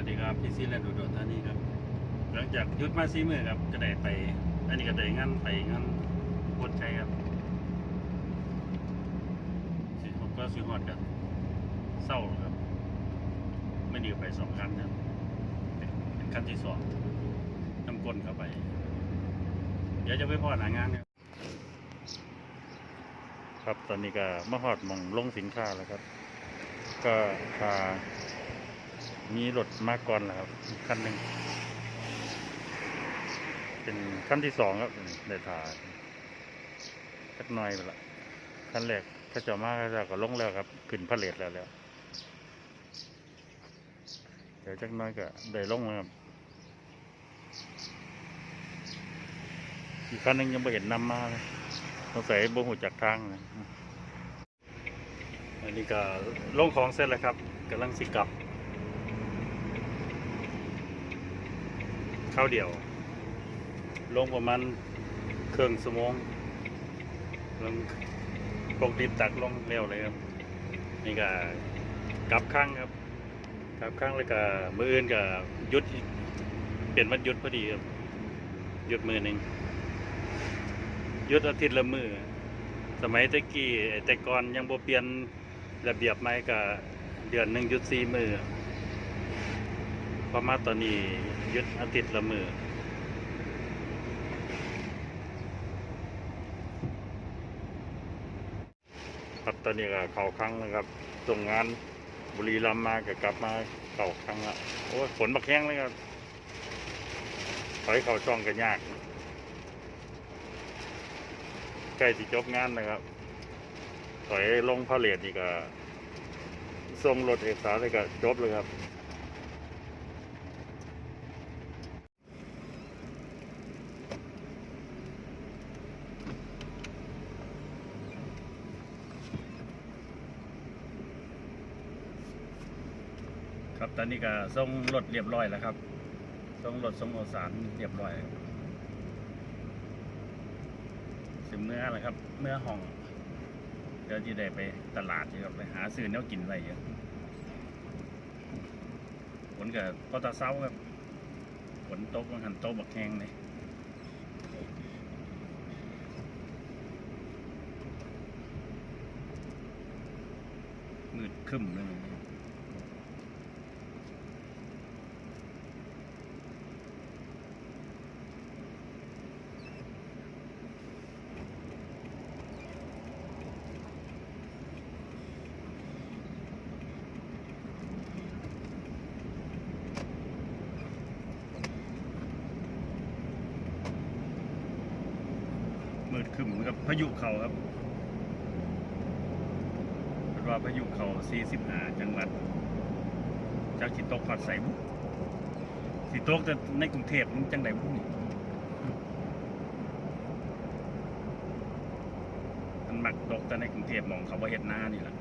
วัสดีครับพี่ซีและดูโดดท่านี้ครับ หลังจากยุดมาซีมือครับก็ได้ไป อันนี้ก็ได้งานไปงานโคตรใจครับสิผมก็สิฮอดกันเศร้าครับ ไม่ดีไปสองคันครับเป็นเป็นคันที่สองน้ำก้นเข้าไป เดี๋ยวจะไปพอหนางานครับครับตอนนี้ก็มาฮอดมองลงสินค้าแล้วครับ ก็พา มีรถมาก่อนแล้วครับคันหนึ่งเป็นขั้นที่สองครับได้ถ่ายสักหน่อยไปละขั้นแรกถ้าจะมาก็จะก็ลงแล้วครับขึ้นพาเลทแล้วแล้วเดี๋ยวจักหน้อยก็ได้ลงแล้วครับอีกคันหนึงยังไม่เห็นนำมาเลยสงสัยบ่หูจากทางนะอันนี้ก็ลงของเสร็จแล้วครับกำลังสิกลับ ข้าวเดียว ลงประมาณเครื่องสมองลงปกติตักลงเร็วเลยครับ นี่ก็กลับข้างครับกลับข้างแล้วก็มืออื่นก็ยุดเปลี่ยนวันยุดพอดีครับหยุดมือหนึ่งหยุดอาทิตย์ละมือสมัยตะกี้แต่ก่อนยังบ่เปลี่ยนระเบียบไหมก็เดือนหนึ่งหยุดสี่มือ พอมาตอนนี้ยุดอาทิตย์ละมือครับตอนนี้ก็เข้าครั้งแล้วครับส่งงานบุรีรัมย์มาก็กลับมาเข้าครั้งละโอ้ยฝนบักแห้งเลยครับถอยเข้าช่องกันยากใกล้จะจบงานนะครับถอยลงพาเลทอีกก็ส่งรถเอกสารเลยก็จบเลยครับ ตอนนี้ก็ส่งรถเรียบร้อยแล้วครับส่งรถส่งเอกสารเรียบร้อยสิเมื่อแล้วครับ เมื่อห้อง เดี๋ยวจะได้ไปตลาดที่ครับไปหาซื้อแนวกินอะไรเยอะฝนกับก็ตาเศร้าครับฝนตกมันหันโตบักแห้งเลยมืดคึ้มเลย มืดขึ้นเหมือนกับพายุเขาครับเป็นว่าพายุเขา45จังหวัด จากสิตกผัดใส่บุสิตกแต่ในกรุงเทพมันจังไดบุนี่มันมักตกแต่ในกรุงเทพมองเขาว่าเห็ดหน้านี่แหละ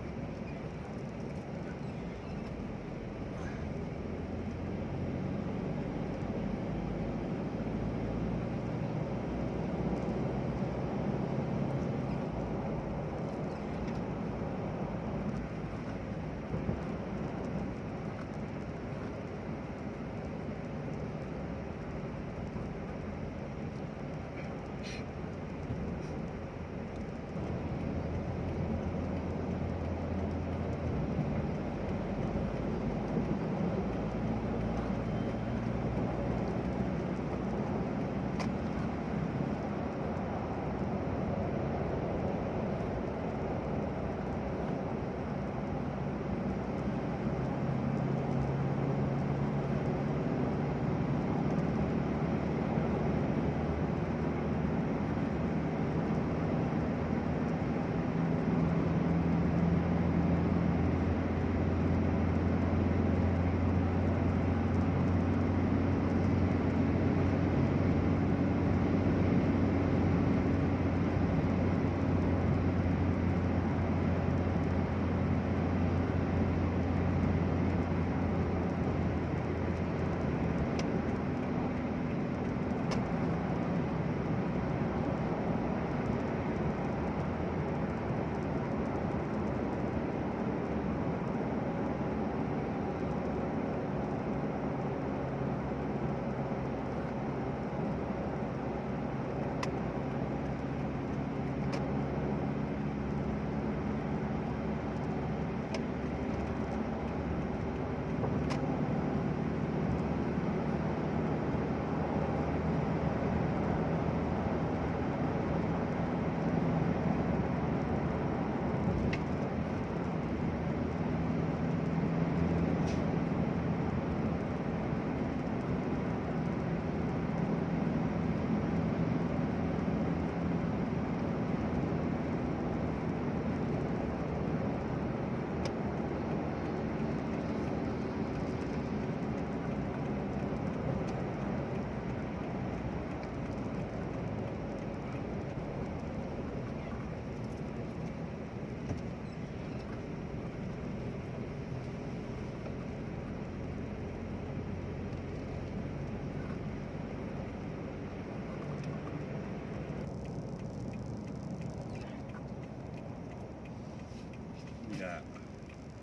ก็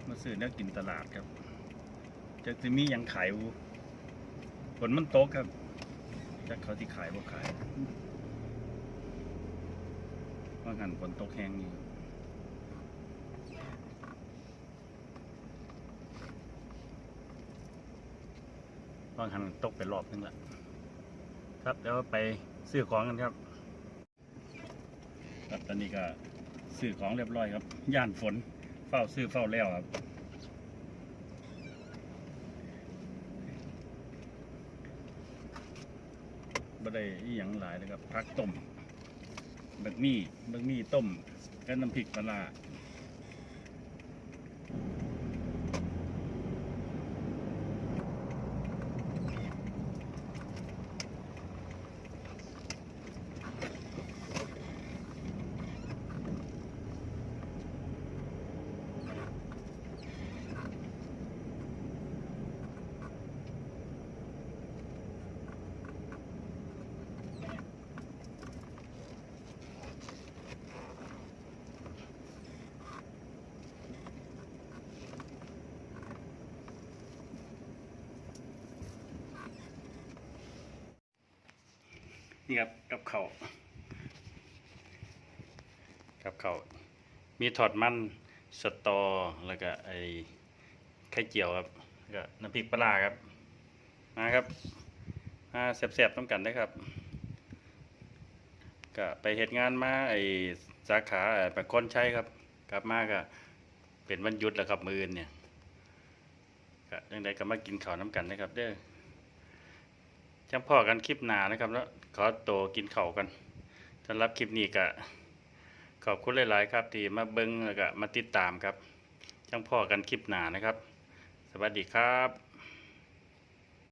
มาซื้อแนวกินตลาดครับจะจะมีหยังขายอยู่ฝนมันตกครับจักเขาที่ขายบ่ขาย ว่างันฝนตกแห้งนี่ว่างันตกไปรอบนึงละครับเดี๋ยวไปซื้อของกันครับครับตอนนี้ก็ซื้อของเรียบร้อยครับ ย่านฝน ฝ้าซื้อเฝ้าแล้วครับบะได้อีหยังหลายเลยครับพักต้มบักมี่บักมี่ต้มกับน้ำพริกปลา นี่ครับกับเขาวกับเขาวมีทอดมันสตอแล้วก็ไอ้ไข่เจียวครับแล้วก็น้ำพริกปลาครับมาครับมาแซ่บๆต้องกันนะครับก็ไปเหตุงานมาไอสาขาไอ้ประคนชัยครับ กลับมาก็เป็นวันหยุดแล้วครับมือเนี่ยก็ยังไงก็มากินข้าวน้ำกันนะครับเด้อ จำพ่อกันคลิปหนานะครับแล้วขอตัวกินเข่ากันสำหรับคลิปนี้ก็ขอบคุณหลาย ๆ ครับที่มาเบิ้งแล้วก็มาติดตามครับจังพ่อกันคลิปหนานะครับ สวัสดีครับ